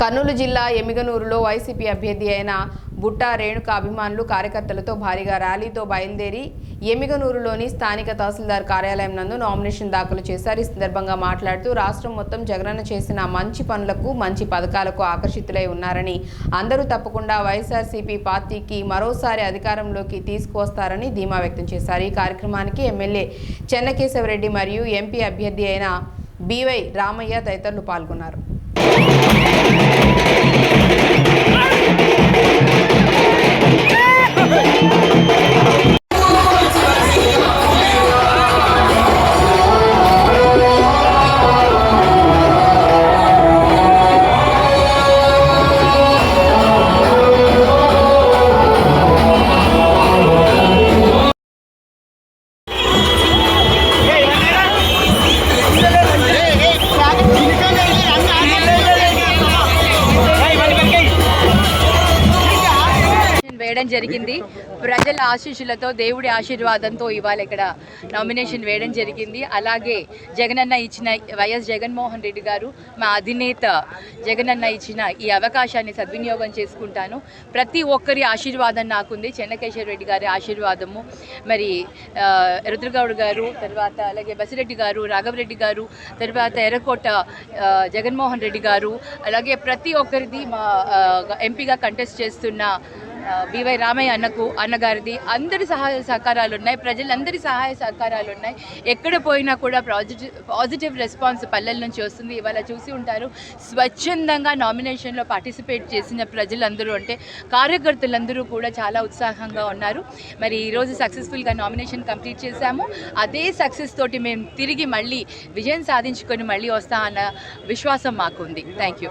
కర్నూలు జిల్లా ఎమిగనూరులో వైసీపీ అభ్యర్థి అయిన బుట్టా రేణుక అభిమానులు కార్యకర్తలతో భారీగా ర్యాలీతో బయలుదేరి ఎమిగనూరులోని స్థానిక తహసీల్దార్ కార్యాలయం నందు నామినేషన్ దాఖలు చేశారు. ఈ సందర్భంగా మాట్లాడుతూ రాష్ట్రం మొత్తం జగనన్న చేసిన మంచి పనులకు మంచి పథకాలకు ఆకర్షితులై ఉన్నారని అందరూ తప్పకుండా వైఎస్ఆర్సీపీ పార్టీకి మరోసారి అధికారంలోకి తీసుకువస్తారని ధీమా వ్యక్తం చేశారు. ఈ కార్యక్రమానికి ఎమ్మెల్యే చెన్నకేశవరెడ్డి మరియు ఎంపీ అభ్యర్థి అయిన బీవై రామయ్య తదితరులు పాల్గొన్నారు. వేయడం జరిగింది. ప్రజల ఆశీస్సులతో దేవుడి ఆశీర్వాదంతో ఇవాళ ఇక్కడ నామినేషన్ వేయడం జరిగింది. అలాగే జగనన్న ఇచ్చిన వైఎస్ జగన్మోహన్ రెడ్డి గారు మా అధినేత జగనన్న ఇచ్చిన ఈ అవకాశాన్ని సద్వినియోగం చేసుకుంటాను. ప్రతి ఒక్కరి ఆశీర్వాదం నాకుంది. చెన్నకేశ్వర రెడ్డి గారి ఆశీర్వాదము. మరి రుద్రగౌడ్ గారు తర్వాత అలాగే బసిరెడ్డి గారు రాఘవరెడ్డి గారు తర్వాత ఎర్రకోట జగన్మోహన్ రెడ్డి గారు అలాగే ప్రతి ఒక్కరిది మా ఎంపీగా కంటెస్ట్ చేస్తున్న బివై రామయ్య అన్నకు అన్నగారిది అందరి సహాయ సహకారాలు ఉన్నాయి ప్రజలందరి సహాయ సహకారాలు ఉన్నాయి ఎక్కడ పోయినా కూడా పాజిటివ్ పాజిటివ్ రెస్పాన్స్ పల్లెల నుంచి వస్తుంది. ఇవాళ చూసి ఉంటారు స్వచ్ఛందంగా నామినేషన్లో పార్టిసిపేట్ చేసిన ప్రజలందరూ అంటే కార్యకర్తలందరూ కూడా చాలా ఉత్సాహంగా ఉన్నారు. మరి ఈరోజు సక్సెస్ఫుల్గా నామినేషన్ కంప్లీట్ చేశాము. అదే సక్సెస్ తోటి మేము తిరిగి మళ్ళీ విజయం సాధించుకొని మళ్ళీ వస్తామన్న విశ్వాసం మాకుంది. Thank you